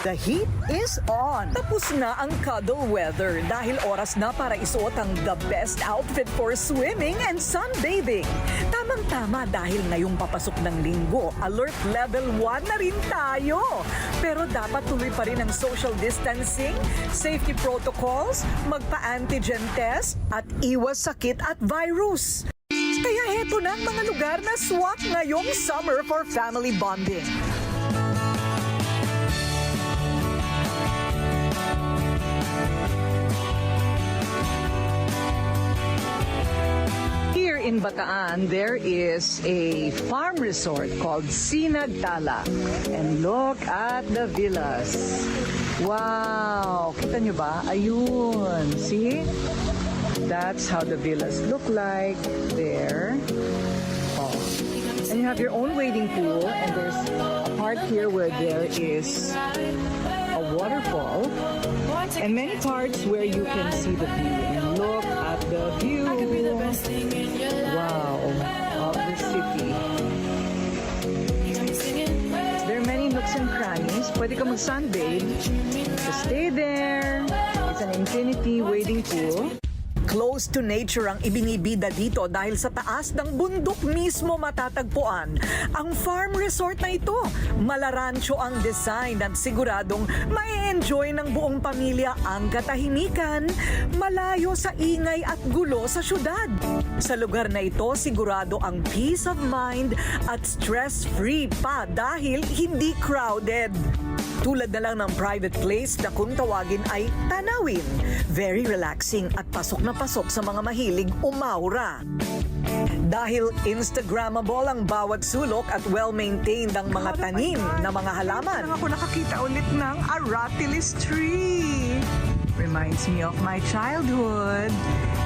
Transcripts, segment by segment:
The heat is on. Tapos na ang cuddle weather dahil oras na para isuot ang the best outfit for swimming and sunbathing. Tamang-tama dahil ngayong papasok ng linggo, alert level 1 na rin tayo. Pero dapat tuloy pa rin ang social distancing, safety protocols, magpa-antigen test, at iwas sakit at virus. Kaya heto na ang mga lugar na swak ngayong summer for family bonding. In Bataan, there is a farm resort called Sinagtala. And look at the villas. Wow! Kita nyo ba? Ayun. See? That's how the villas look like there. Oh. And you have your own wading pool, and there's a part here where there is a waterfall, and many parts where you can see the view. And look at the view. Ka mag-sunbathe. So stay there. It's an infinity wading pool. Close to nature ang ibinibida dito dahil sa taas ng bundok mismo matatagpuan ang farm resort na ito. Malarancho ang design at siguradong may enjoy ng buong pamilya ang katahimikan, malayo sa ingay at gulo sa syudad. Sa lugar na ito, sigurado ang peace of mind at stress-free pa dahil hindi crowded. Tulad na lang ng private place na kung tawagin ay tanawin. Very relaxing at pasok na pasok sa mga mahilig umaura. Dahil Instagrammable ang bawat sulok at well-maintained ang mga tanim na mga halaman. Ako nakakita ulit ng Aratilis tree. Reminds me of my childhood.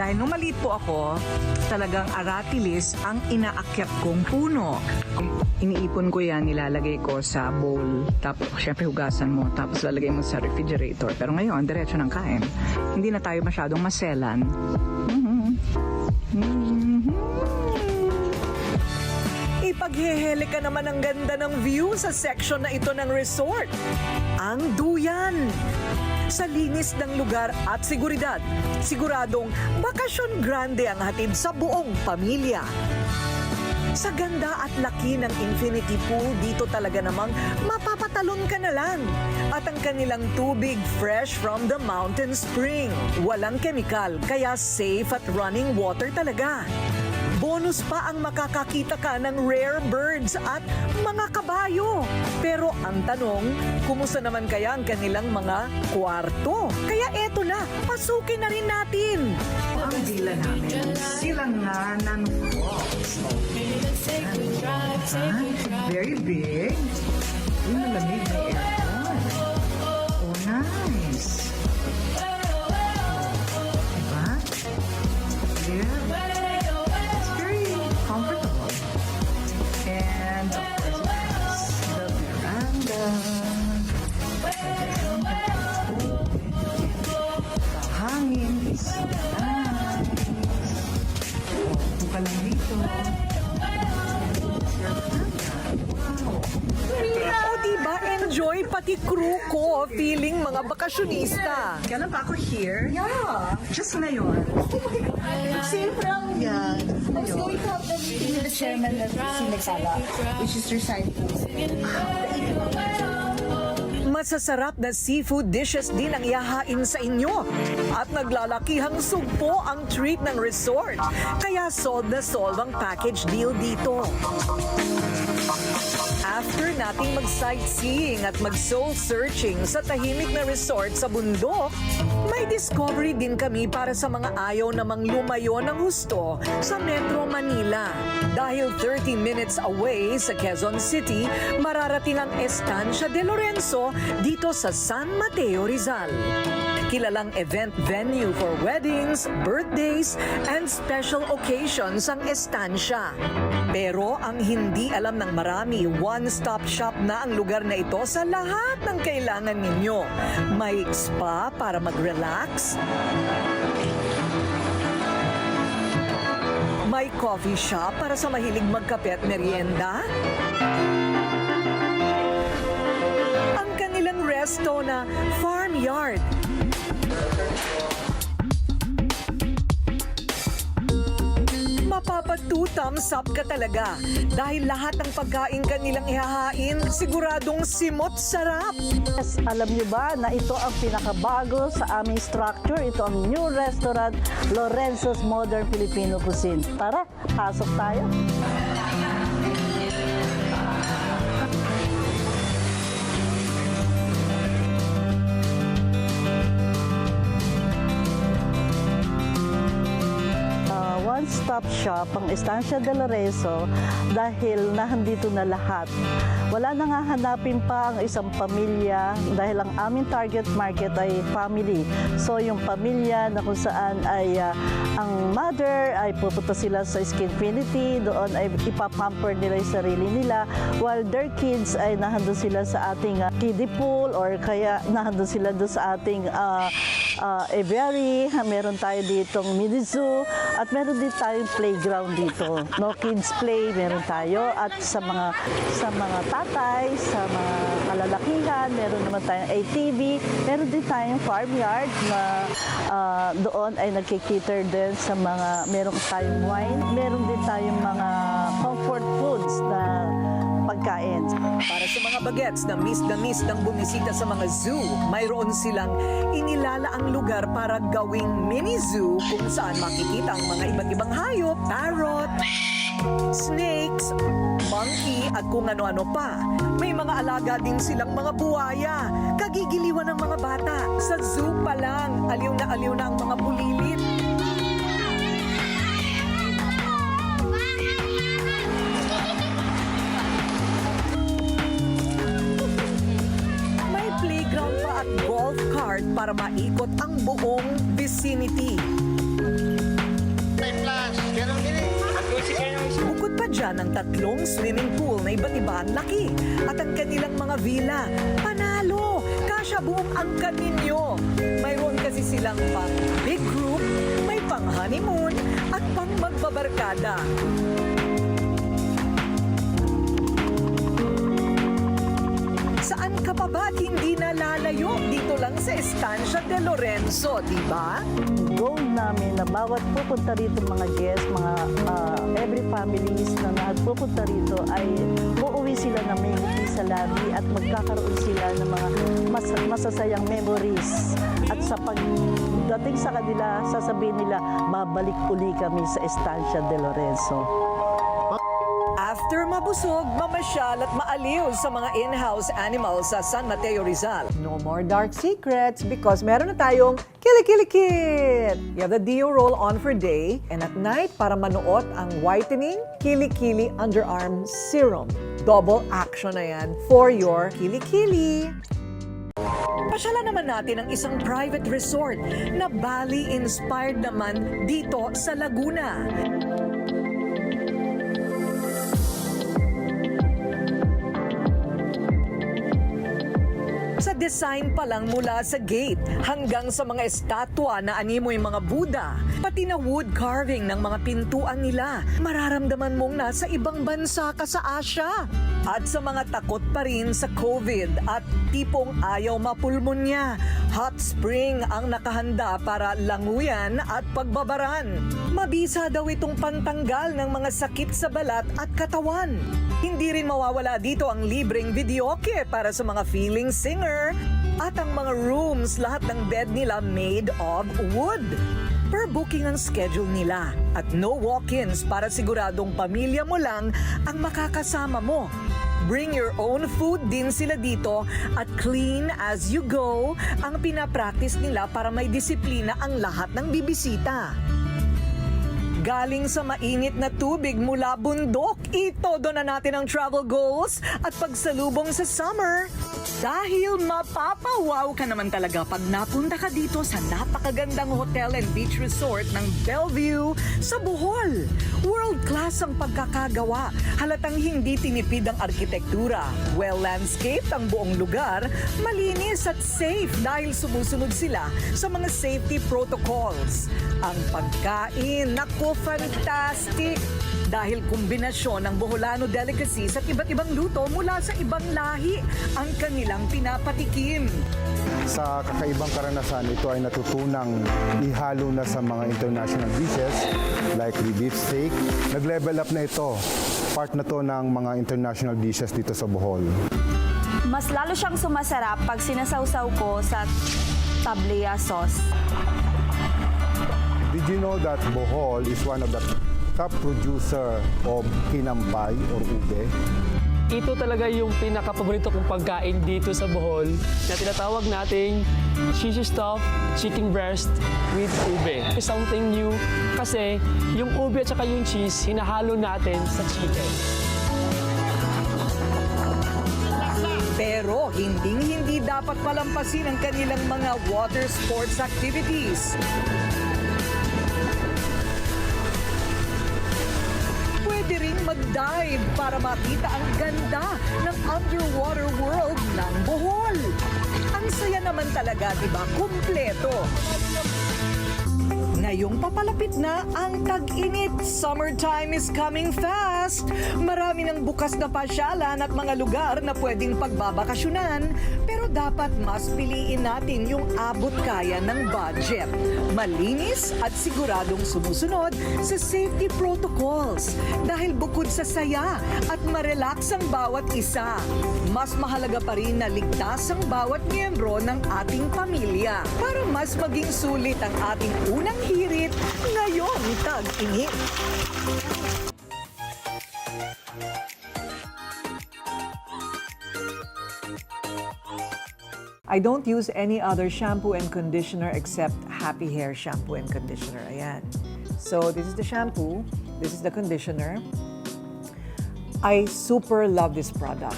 Dahil nung maliit po ako, talagang Aratilis ang inaakyat kong puno. Iniipon ko yan, nilalagay ko sa bowl. Tapos, syempre, hugasan mo. Tapos, lalagay mo sa refrigerator. Pero ngayon, diretso ng kain. Hindi na tayo masyadong maselan. Ipaghehele ka naman ang ganda ng view sa section na ito ng resort. Ang Duyan. Sa linis ng lugar at seguridad, siguradong bakasyon grande ang hatid sa buong pamilya. Sa ganda at laki ng infinity pool, dito talaga namang mapapatalon ka na lang. At ang kanilang tubig fresh from the mountain spring. Walang kemikal, kaya safe at running water talaga. Bonus pa ang makakakita ka ng rare birds at mga kabayo. Pero ang tanong, kumusta naman kaya ang kanilang mga kwarto? Kaya eto na, pasukin na rin natin. Ang villa namin, silanganan falls. Ha? Very big. Uy, malamig na aircon. Wow. Diba, enjoy pati crew ko, feeling mga bakasyonista. Kailan pa ako here? Yeah. Just ngayon. Same from yeah. I was going to have the chairman of Sinagtala, which is resigned to. Masasarap na seafood dishes din ang ihahain sa inyo. At naglalakihang sugpo ang treat ng resort. Kaya sold na sold ang package deal dito. After nating mag-sightseeing at mag-soul searching sa tahimik na resort sa bundok, may discovery din kami para sa mga ayaw namang lumayo ng husto sa Metro Manila. Dahil 30 minutes away sa Quezon City, mararating ang Estancia de Lorenzo dito sa San Mateo, Rizal. Kilalang event venue for weddings, birthdays, and special occasions ang Estancia. Pero ang hindi alam ng marami, one-stop shop na ang lugar na ito sa lahat ng kailangan ninyo. May spa para mag-relax, may coffee shop para sa mahilig magkape at merienda, ang kanilang resto na farmyard. Up ka talaga dahil lahat ng pagkain kanilang ihahain siguradong simot sarap. Yes, alam niyo ba na ito ang pinakabago sa aming structure? Ito ang new restaurant, Lorenzo's Modern Filipino Cuisine. Tara, pasok tayo. One-stop shop ang Estancia de Lorenzo dahil nahandito na lahat. Wala nang hahanapin pa ang isang pamilya dahil ang aming target market ay family. So yung pamilya na kung saan ay ah, ang mother ay pupunta sila sa Skinfinity, doon ay ipapamper nila yung sarili nila while their kids ay nahandun sila sa ating ah, kiddie pool or kaya nahandun sila doon sa ating ah, ah, aviary. Meron tayo ditong mini zoo at meron din tayong playground dito. No kids play meron tayo at sa mga sa mga tatay, sa mga kalalakihan, meron naman tayong ATV, meron din tayong farmyard na ah, doon ay nagkikater din sa mga meron tayong wine, meron din tayong mga comfort foods na pagkain. Para sa mga bagets na miss na miss ng bumisita sa mga zoo, mayroon silang inilalaang lugar para gawing mini zoo kung saan makikita ang mga iba't ibang hayop, parrot, snakes, monkey at kung ano-ano pa. May mga alaga din silang mga buwaya. Kagigiliwan ng mga bata. Sa zoo pa lang, aliw na aliw na ang mga bulilit. Para maikot ang buong vicinity. Bukod pa dyan ang tatlong swimming pool na iba't iba ang laki at ang kanilang mga villa. Panalo! Kasya buong angkan ninyo. Mayroon kasi silang pang big group, may pang honeymoon at pang magbabarkada. At hindi nalalayo? Dito lang sa Estancia de Lorenzo, di ba? goal namin na bawat pupunta rito mga guests, mga ah, every families na nagpupunta rito ay uuwi sila na may sa labi at magkakaroon sila ng mga mas- masasayang memories. At sa pagdating sa kanila, sasabihin nila, babalik uli kami sa Estancia de Lorenzo. After mabusog, mamasyal at maaliw sa mga in-house animals sa San Mateo Rizal. No more dark secrets because meron na tayong Kili-Kili-Kit! You have the Dio roll on for day and at night para manuot ang whitening Kili-Kili Underarm Serum. Double action na yan for your Kili-Kili! Pasyalan naman natin ang isang private resort na Bali-inspired naman dito sa Laguna. Sa design pa lang mula sa gate hanggang sa mga estatwa na animoy mga Buddha, pati na wood carving ng mga pintuan nila, mararamdaman mong nasa ibang bansa ka sa Asia. At sa mga takot pa rin sa COVID at tipong ayaw mapulmonya, hot spring ang nakahanda para languyan at pagbabaran. Mabisa daw itong pantanggal ng mga sakit sa balat at katawan. Hindi rin mawawala dito ang libreng videoke para sa mga feeling singer at ang mga rooms lahat ng bed nila made of wood. Per booking ang schedule nila at no walk-ins para siguradong pamilya mo lang ang makakasama mo. Bring your own food din sila dito at clean as you go ang pinapractice nila para may disiplina ang lahat ng bibisita. Galing sa mainit na tubig mula bundok, itodo na natin ang travel goals at pagsalubong sa summer. Dahil mapapawaw ka naman talaga pag napunta ka dito sa napakagandang hotel and beach resort ng Bellevue sa Bohol. World class ang pagkakagawa. Halatang hindi tinipid ang arkitektura. Well landscaped ang buong lugar, malinis at safe dahil sumusunod sila sa mga safety protocols. Ang pagkain, nako fantastic! Dahil kombinasyon ng Boholano delicacies at iba't ibang luto mula sa ibang lahi ang kanilang pinapatikim. Sa kakaibang karanasan, ito ay natutunang ihalo na sa mga international dishes like the beef steak. Nag-level up na ito. Part na to ng mga international dishes dito sa Bohol. Mas lalo siyang sumasarap pag sinasawsaw ko sa tablea sauce. Did you know that Bohol is one of the top producer of kinampay or ube? Ito talaga yung pinaka-paborito kong pagkain dito sa Bohol na tinatawag nating shishi stuffed chicken breast with ube. Something new kasi yung ube at saka yung cheese hinahalo natin sa chicken. Pero hinding-hindi dapat palampasin ang kanilang mga water sports activities. Pwede ring mag-dive para makita ang ganda ng underwater world ng Bohol. Ang saya naman talaga, di ba? Kumpleto. Ngayong papalapit na ang tag-init. Summertime is coming fast. Marami ng bukas na pasyalan at mga lugar na pwedeng pagbabakasyonan. Pero dapat mas piliin natin yung abot kaya ng budget. Malinis at siguradong sumusunod sa safety protocols. Dahil bukod sa saya at marelax ang bawat isa, mas mahalaga pa rin na ligtas ang bawat miyembro ng ating pamilya para mas maging sulit ang ating unang hirit ngayong tag-init. I don't use any other shampoo and conditioner except Happy Hair shampoo and conditioner. Ayan. So, this is the shampoo. This is the conditioner. I super love this product.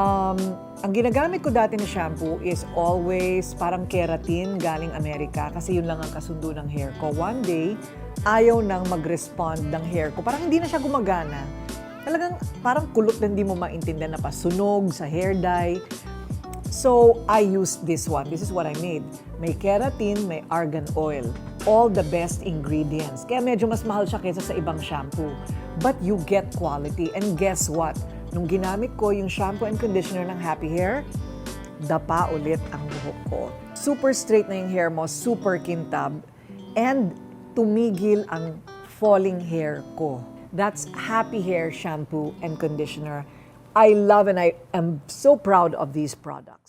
Um, ang ginagamit ko dati na shampoo is always parang keratin galing Amerika kasi yun lang ang kasundo ng hair ko. One day, ayaw nang mag-respond ng hair ko. Parang hindi na siya gumagana. Talagang parang kulot na hindi mo maintindihan na pasunog sa hair dye. So, I used this one. This is what I made. May keratin, may argan oil. All the best ingredients. Kaya medyo mas mahal siya kaysa sa ibang shampoo. But you get quality. And guess what? Nung ginamit ko yung shampoo and conditioner ng Happy Hair, dapa ulit ang buhok ko. Super straight na yung hair mo, super kintab, and tumigil ang falling hair ko. That's Happy Hair shampoo and conditioner. I love and I am so proud of these products.